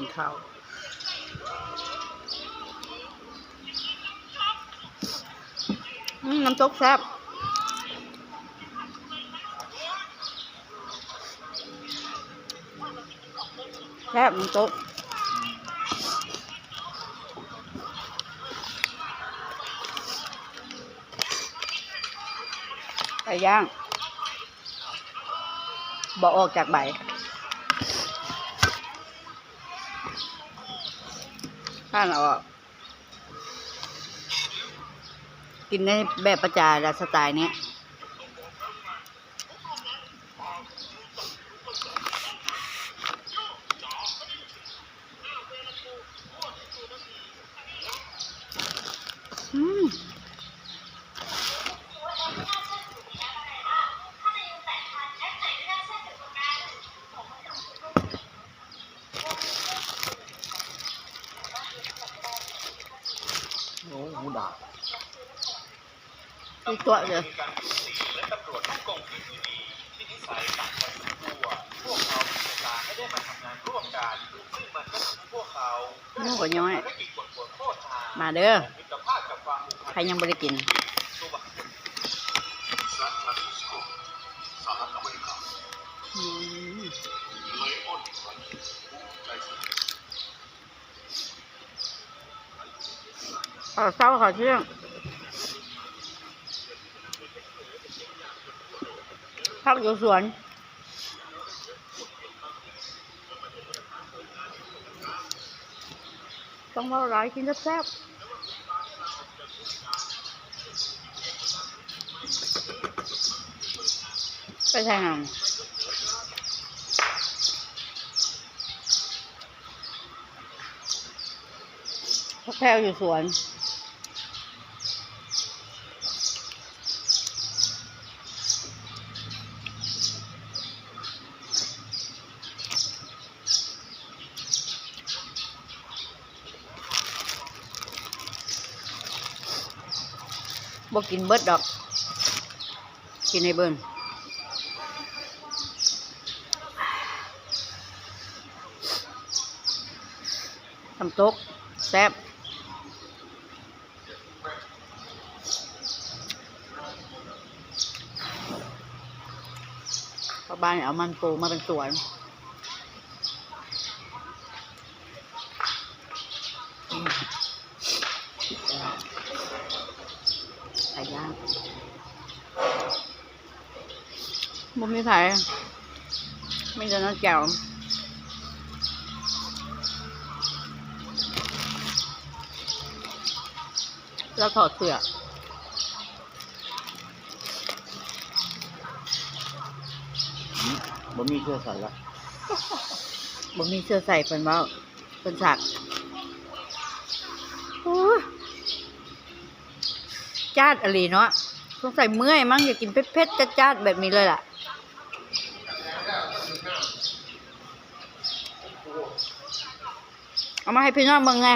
ินข้าวน้ำตกแซ่บแซ่บน้ำตกไก่ย่างบอกออกจากใบ ข้างเอาออก กินในแบบประจาดสไตล์เนี้ยอืม โอ้หมูดาบ มีตัวเลย และตำรวจทุกกองพีทีดีที่นิสัยต่างกันทุกตัวพวกเขามีเวลาให้ได้มาทำงานร่วมกันซึ่งมันก็ทำให้พว กเขาน้องก็ย้อยภารกิจกดปวดโคตรทางมาเด้อมิตรภาพกับความผูกพันใครยังไม่ได้กินสู้บักซานฟรานซิสโกสหรัฐอเมริกาอืมเลออนฟรานซิสใจสุดข้าวเช้าข้าวเที่ยง พักอยู่สวนต้องมาหลายกินแซ่บไปทาง theo nhiều xuồng กแพรวอยู่สวน บ่กินเบิดดอก กินในเบิ่นทำตกแซ่บชาวบ้านเอามันปูมาเป็นสวนอื มไก่ย่างบ่มีไผไม่จะน้ำแจ่วแล้วถอดเสื้อบ่มีเชื่อสันละบ่มีเสื้อใส่เป็นเว่าเป็นสักโอ้ย จ้าดอะไรเนาะสงสัยเมื่อยมั้งอยากกินเผ็ดๆจ้าดแบบนี้เลยล่ะเอามาให้พี่น้องเบิ่งไง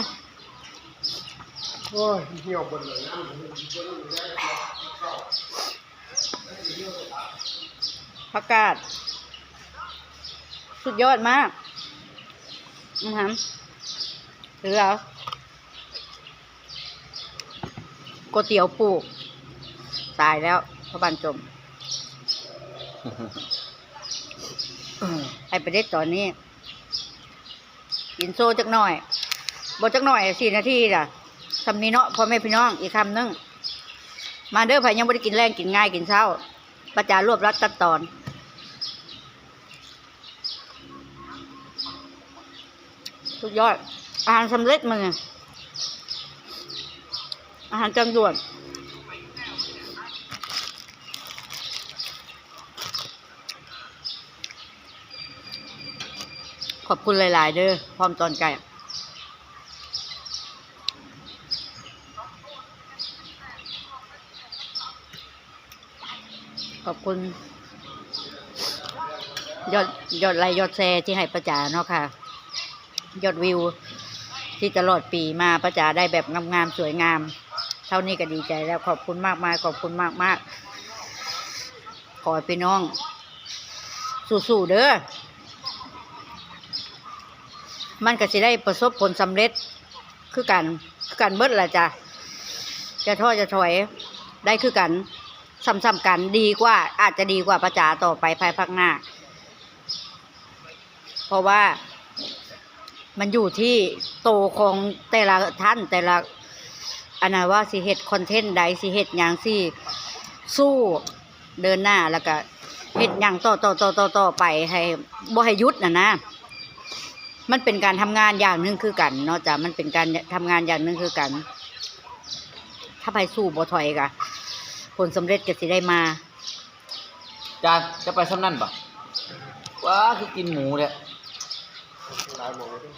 โอ้ยเหี่ยวบนเลยนะผักกาด สุดยอดมากอือหือหรือเอา ก๋วยเตี๋ยวปูตายแล้วพระบรรจมไอ้ประเด็ดตอนนี้ กินโซจักหน่อยบจักหน่อยสี่นาทีจ้ะทำนี้เนาะพ่อแม่พี่น้องอีกคำหนึงมาเด้อไผยังไม่ได้กินแรงกินง่ายกินเช้าประจารวบรัดตัดตอน สุดยอดอาหารสำเร็จมึง อาหารจังด่วนขอบคุณหลาย ๆ เด้อพร้อมตอนไก่ขอบคุณ ยอดยอดไลยอดแชร์ที่ให้ประจาเนาะค่ะ ยอดวิวที่ตลอดปีมาประจาได้แบบงาม ๆ สวยงาม เท่านี้ก็ดีใจแล้วขอบคุณมากมายขอบคุณมากมากขอให้พี่น้อง สู้ๆเด้อมันก็จะได้ประสบผลสำเร็จคือกันคือกันเบิดแหละจ้ะจะท้อจะถอยได้คือกันซ้ำๆกันดีกว่า อาจจะดีกว่าประจาต่อไปภายภาคหน้า เพราะว่ามันอยู่ที่โตของแต่ละท่านแต่ละ อันนั้นว่าสิเฮ็ดคอนเทนต์ใดสิเฮ็ดหยังสิสู้เดินหน้าแล้วก็เฮ็ดหยังต่อต่อต่อต่อต่อไปให้บ่ให้ยุดนะนะ มันเป็นการทำงานอย่างหนึ่งคือกันเนาะจ้ะมันเป็นการทำงานอย่างหนึ่งคือกัน ถ้าไปสู้บ่ถอยกะผลสำเร็จก็สิได้มาจานจะไปซ้ำนั่นปะว้าคือกินหมูเนี่ยหลายหมองเลย